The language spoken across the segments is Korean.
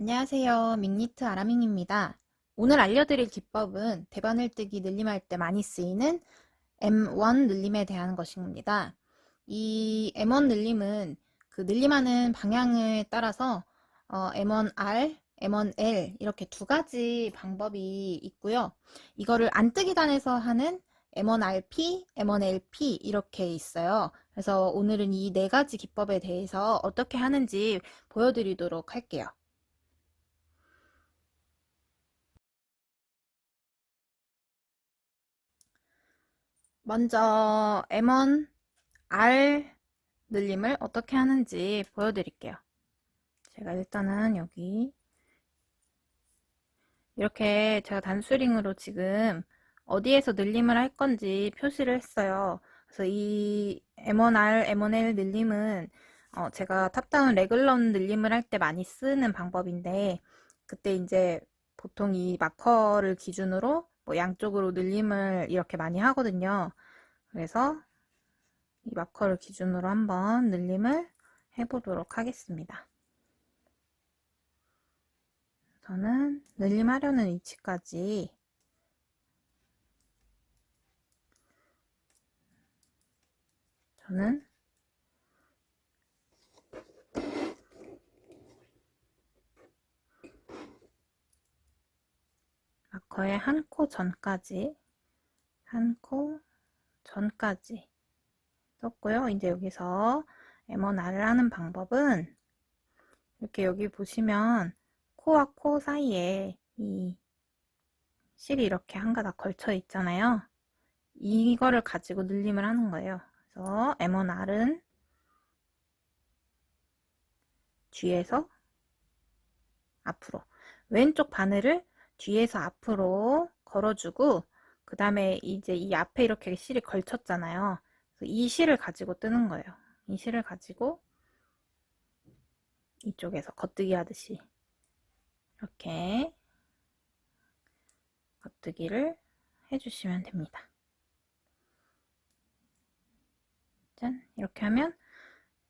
안녕하세요. 밍니트 아라밍입니다. 오늘 알려드릴 기법은 대바늘 뜨기 늘림할 때 많이 쓰이는 M1 늘림에 대한 것입니다. 이 M1 늘림은 그 늘림하는 방향에 따라서 어, M1R, M1L 이렇게 두 가지 방법이 있고요. 이거를 안 뜨기 단에서 하는 M1RP, M1LP 이렇게 있어요. 그래서 오늘은 이 네 가지 기법에 대해서 어떻게 하는지 보여드리도록 할게요. 먼저 M1 R 늘림을 어떻게 하는지 보여드릴게요. 제가 일단은 여기 이렇게 제가 단수링으로 지금 어디에서 늘림을 할 건지 표시를 했어요. 그래서 이 M1R, M1L 늘림은 어 제가 탑다운 레글런 늘림을 할 때 많이 쓰는 방법인데 그때 이제 보통 이 마커를 기준으로 뭐 양쪽으로 늘림을 이렇게 많이 하거든요. 그래서 이 마커를 기준으로 한번 늘림을 해보도록 하겠습니다. 저는 늘림하려는 위치까지 저는 마커의 한 코 전까지 한 코 전까지 썼고요. 이제 여기서 M1R을 하는 방법은 이렇게 여기 보시면 코와 코 사이에 이 실이 이렇게 한 가닥 걸쳐 있잖아요. 이거를 가지고 늘림을 하는 거예요. 그래서 M1R은 뒤에서 앞으로 왼쪽 바늘을 뒤에서 앞으로 걸어주고 그 다음에 이제 이 앞에 이렇게 실이 걸쳤잖아요. 이 실을 가지고 뜨는 거예요. 이 실을 가지고 이쪽에서 겉뜨기 하듯이 이렇게 겉뜨기를 해주시면 됩니다. 짠! 이렇게 하면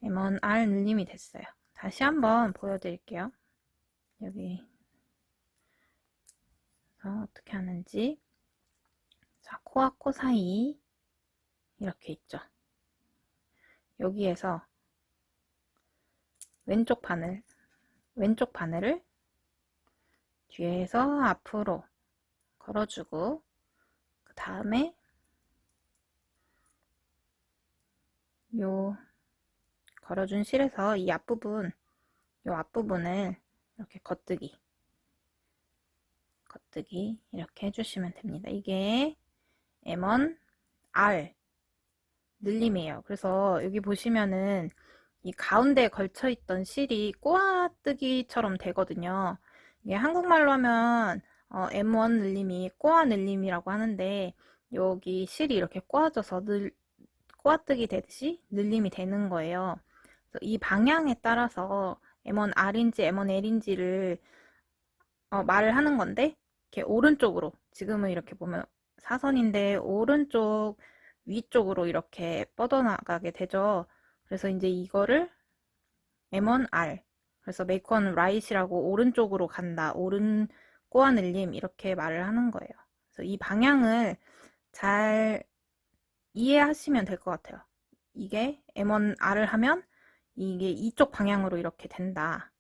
M1R 늘림이 됐어요. 다시 한번 보여드릴게요. 여기 어떻게 하는지 자, 코와 코 사이 이렇게 있죠. 여기에서 왼쪽 바늘, 왼쪽 바늘을 뒤에서 앞으로 걸어주고 그 다음에 요 걸어준 실에서 이 앞부분 요 앞부분을 이렇게 겉뜨기 겉뜨기 이렇게 해주시면 됩니다. 이게 M1 R 늘림이에요. 그래서 여기 보시면은 이 가운데에 걸쳐 있던 실이 꼬아뜨기처럼 되거든요. 이게 한국말로 하면 어, M1 늘림이 꼬아 늘림이라고 하는데 여기 실이 이렇게 꼬아져서 늘 꼬아뜨기 되듯이 늘림이 되는 거예요. 이 방향에 따라서 M1R인지 M1L인지를 어, 말을 하는 건데 이렇게 오른쪽으로 지금은 이렇게 보면 사선인데 오른쪽 위쪽으로 이렇게 뻗어나가게 되죠. 그래서 이제 이거를 M1R 그래서 make one right이라고 오른쪽으로 간다. 오른 꼬아 늘림 이렇게 말을 하는 거예요. 그래서 이 방향을 잘 이해하시면 될 것 같아요. 이게 M1R을 하면 이게 이쪽 방향으로 이렇게 된다.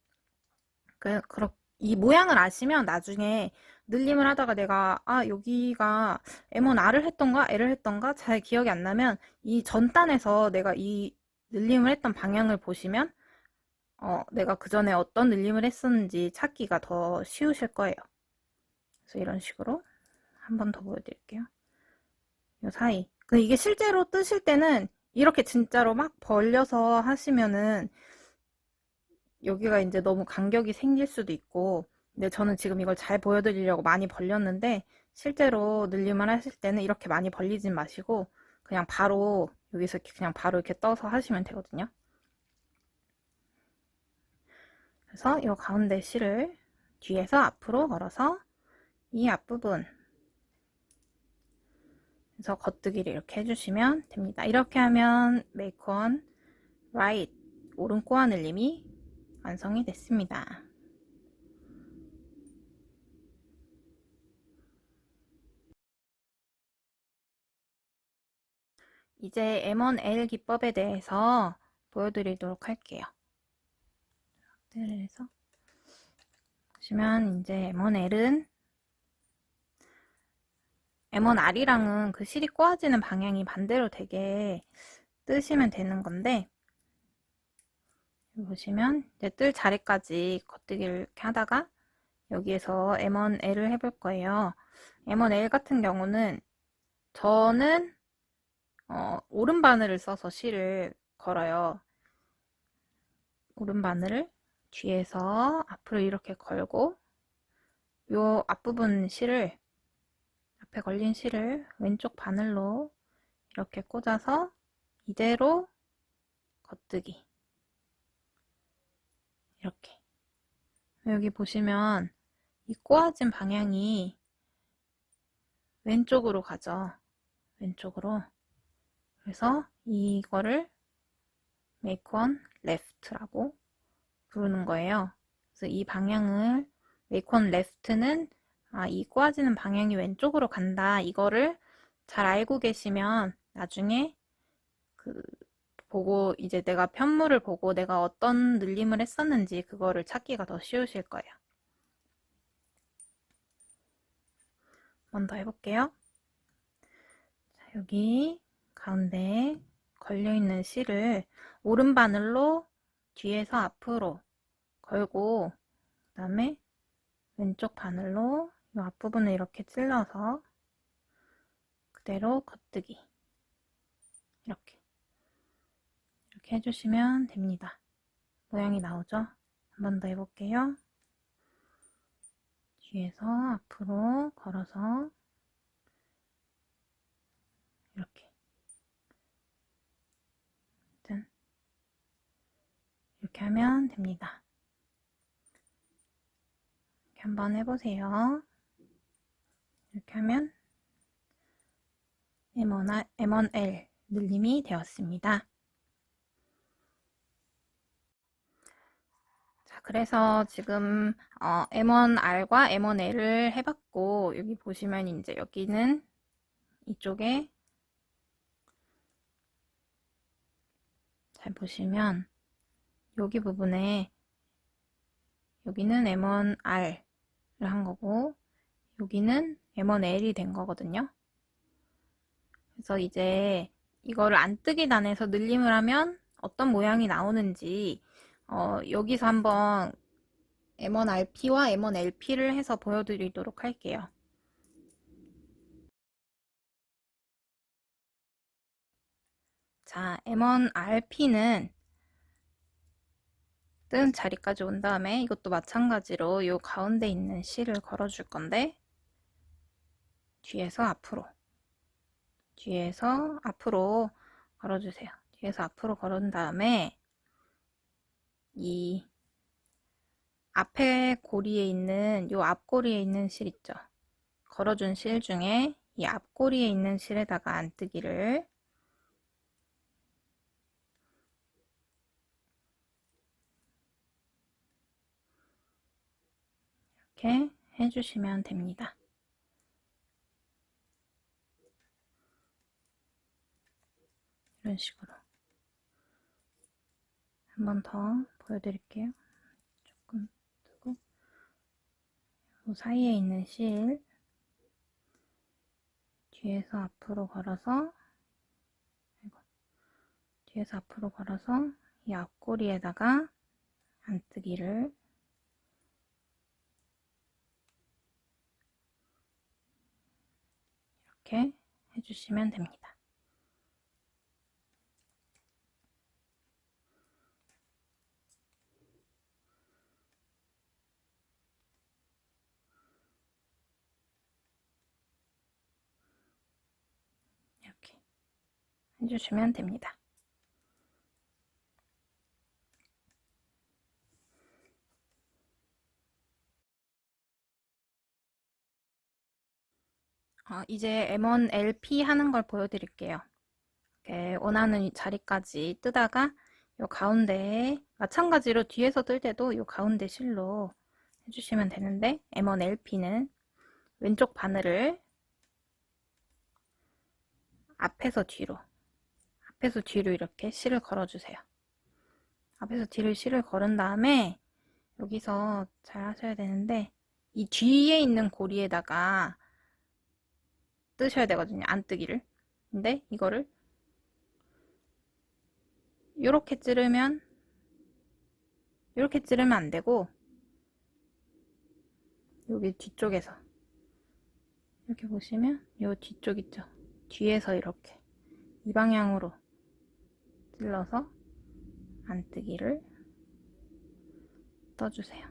그, 그렇, 이 모양을 아시면 나중에 늘림을 하다가 내가 아 여기가 M1R을 했던가 L을 했던가 잘 기억이 안 나면 이 전단에서 내가 이 늘림을 했던 방향을 보시면 어, 내가 그 전에 어떤 늘림을 했었는지 찾기가 더 쉬우실 거예요. 그래서 이런 식으로 한 번 더 보여드릴게요. 이 사이. 그 이게 실제로 뜨실 때는 이렇게 진짜로 막 벌려서 하시면은 여기가 이제 너무 간격이 생길 수도 있고 근데 저는 지금 이걸 잘 보여드리려고 많이 벌렸는데 실제로 늘림을 하실 때는 이렇게 많이 벌리진 마시고 그냥 바로 여기서 그냥 바로 이렇게 떠서 하시면 되거든요. 그래서 이 가운데 실을 뒤에서 앞으로 걸어서 이 앞부분 그래서 겉뜨기를 이렇게 해주시면 됩니다. 이렇게 하면 메이콘 라이트 오른 꼬아 늘림이 완성이 됐습니다. 이제 M1L 기법에 대해서 보여드리도록 할게요. 그래서 보시면 이제 M1L은 M1R이랑은 그 실이 꼬아지는 방향이 반대로 되게 뜨시면 되는 건데 보시면 이제 뜰 자리까지 겉뜨기를 이렇게 하다가 여기에서 M1L을 해볼 거예요. M1L 같은 경우는 저는 어, 오른 바늘을 써서 실을 걸어요. 오른 바늘을 뒤에서 앞으로 이렇게 걸고 요 앞부분 실을 앞에 걸린 실을 왼쪽 바늘로 이렇게 꽂아서 이대로 겉뜨기 이렇게 여기 보시면 이 꼬아진 방향이 왼쪽으로 가죠. 왼쪽으로. 그래서 이거를 make one left라고 부르는 거예요. 그래서 이 방향을 make one left는 아, 이 꼬아지는 방향이 왼쪽으로 간다. 이거를 잘 알고 계시면 나중에 그 보고 이제 내가 편물을 보고 내가 어떤 늘림을 했었는지 그거를 찾기가 더 쉬우실 거예요. 한번더 해볼게요. 자, 여기 가운데 걸려있는 실을 오른바늘로 뒤에서 앞으로 걸고 그 다음에 왼쪽 바늘로 이 앞부분을 이렇게 찔러서 그대로 겉뜨기 이렇게 이렇게 해주시면 됩니다. 모양이 나오죠? 한 번 더 해볼게요. 뒤에서 앞으로 걸어서 이렇게 짠 이렇게 하면 됩니다. 이렇게 한번 해보세요. 이렇게 하면 M1, M1L 늘림이 되었습니다. 자, 그래서 지금 어, M1R과 M1L을 해봤고 여기 보시면 이제 여기는 이쪽에 잘 보시면 여기 부분에 여기는 M1R을 한 거고 여기는 M1L이 된 거거든요. 그래서 이제 이거를 안뜨기 단에서 늘림을 하면 어떤 모양이 나오는지 어, 여기서 한번 M1RP와 M1LP를 해서 보여드리도록 할게요. 자, M1RP는 뜬 자리까지 온 다음에 이것도 마찬가지로 이 가운데 있는 실을 걸어줄 건데 뒤에서 앞으로 뒤에서 앞으로 걸어주세요. 뒤에서 앞으로 걸은 다음에 이 앞에 고리에 있는 요 앞고리에 있는 실 있죠. 걸어준 실 중에 이 앞고리에 있는 실에다가 안뜨기를 이렇게 해주시면 됩니다. 이런 식으로. 한 번 더 보여드릴게요. 조금 뜨고. 이 사이에 있는 실. 뒤에서 앞으로 걸어서. 뒤에서 앞으로 걸어서 이 앞꼬리에다가 안뜨기를 이렇게 해주시면 됩니다. 이렇게 해주시면 됩니다. 어, 이제 M1LP 하는 걸 보여드릴게요. 원하는 자리까지 뜨다가 요 가운데에 마찬가지로 뒤에서 뜰 때도 요 가운데 실로 해주시면 되는데 M1LP는 왼쪽 바늘을 앞에서 뒤로 앞에서 뒤로 이렇게 실을 걸어주세요. 앞에서 뒤로 실을 걸은 다음에 여기서 잘 하셔야 되는데 이 뒤에 있는 고리에다가 뜨셔야 되거든요. 안 뜨기를. 근데 이거를 이렇게 찌르면 이렇게 찌르면 안 되고 여기 뒤쪽에서 이렇게 보시면 요 뒤쪽 있죠? 뒤에서 이렇게 이 방향으로 찔러서 안뜨기를 떠주세요.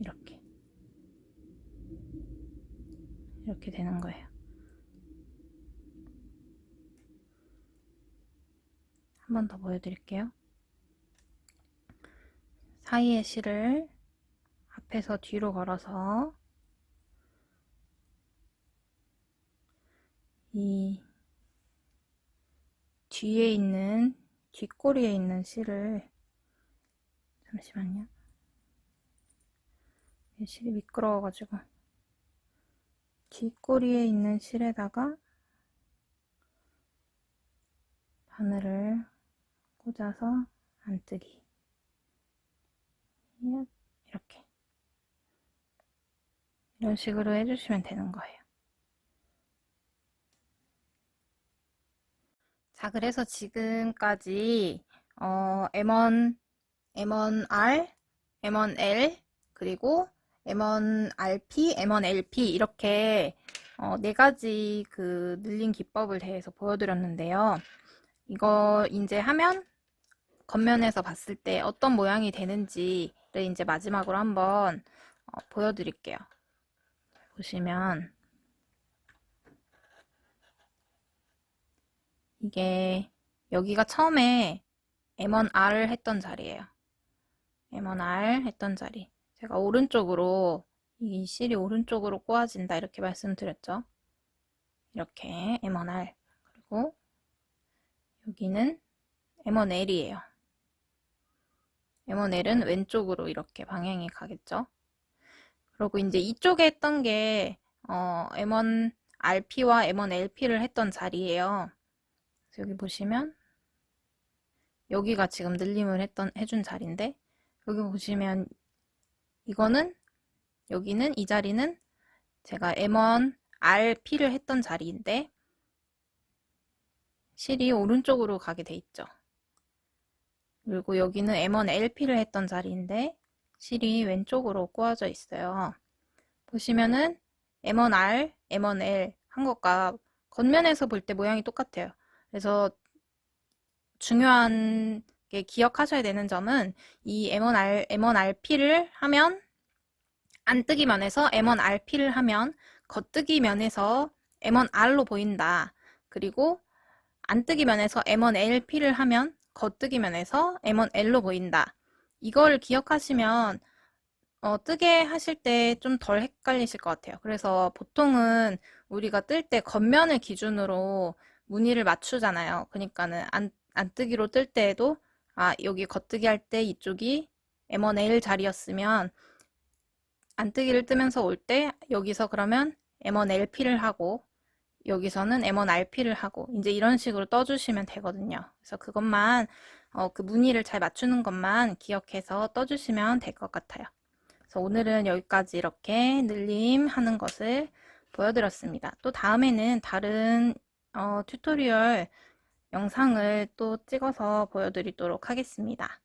이렇게 이렇게 되는 거예요. 한 번 더 보여드릴게요. 사이에 실을 앞에서 뒤로 걸어서 이 뒤에 있는 뒷꼬리에 있는 실을 잠시만요. 이 실이 미끄러워가지고 뒷꼬리에 있는 실에다가 바늘을 꽂아서 안뜨기 이렇게 이런 식으로 해주시면 되는 거예요. 자, 그래서 지금까지 어, M1, M1R, M1L, 그리고 M1RP, M1LP 이렇게 어, 네 가지 그 늘린 기법을 대해서 보여드렸는데요. 이거 이제 하면 겉면에서 봤을 때 어떤 모양이 되는지를 이제 마지막으로 한번 어, 보여드릴게요. 보시면 이게 여기가 처음에 M1R 했던 자리예요. M1R 했던 자리. 제가 오른쪽으로 이 실이 오른쪽으로 꼬아진다 이렇게 말씀드렸죠. 이렇게 M1R 그리고 여기는 M1L이에요. M1L은 왼쪽으로 이렇게 방향이 가겠죠. 그리고 이제 이쪽에 했던 게 어, M1RP와 M1LP를 했던 자리예요. 여기 보시면 여기가 지금 늘림을 했던 해준 자리인데 여기 보시면 이거는 여기는 이 자리는 제가 M1 RP를 했던 자리인데 실이 오른쪽으로 가게 돼 있죠. 그리고 여기는 M1 LP를 했던 자리인데 실이 왼쪽으로 꼬아져 있어요. 보시면은 M1R, M1L 한 것과 겉면에서 볼 때 모양이 똑같아요. 그래서 중요한 게 기억하셔야 되는 점은 이 M1R, M1RP를 하면 안 뜨기 면에서 M1RP를 하면 겉뜨기 면에서 M1R로 보인다. 그리고 안 뜨기 면에서 M1LP를 하면 겉뜨기 면에서 M1L로 보인다. 이걸 기억하시면 어, 뜨게 하실 때 좀 덜 헷갈리실 것 같아요. 그래서 보통은 우리가 뜰 때 겉면을 기준으로 무늬를 맞추잖아요. 그러니까는 안, 안 뜨기로 뜰 때에도 아 여기 겉뜨기 할 때 이쪽이 M1L 자리였으면 안 뜨기를 뜨면서 올 때 여기서 그러면 M1LP를 하고 여기서는 M1RP를 하고 이제 이런 식으로 떠주시면 되거든요. 그래서 그것만 어, 그 무늬를 잘 맞추는 것만 기억해서 떠주시면 될 것 같아요. 그래서 오늘은 여기까지 이렇게 늘림 하는 것을 보여드렸습니다. 또 다음에는 다른 어, 튜토리얼 영상을 또 찍어서 보여드리도록 하겠습니다.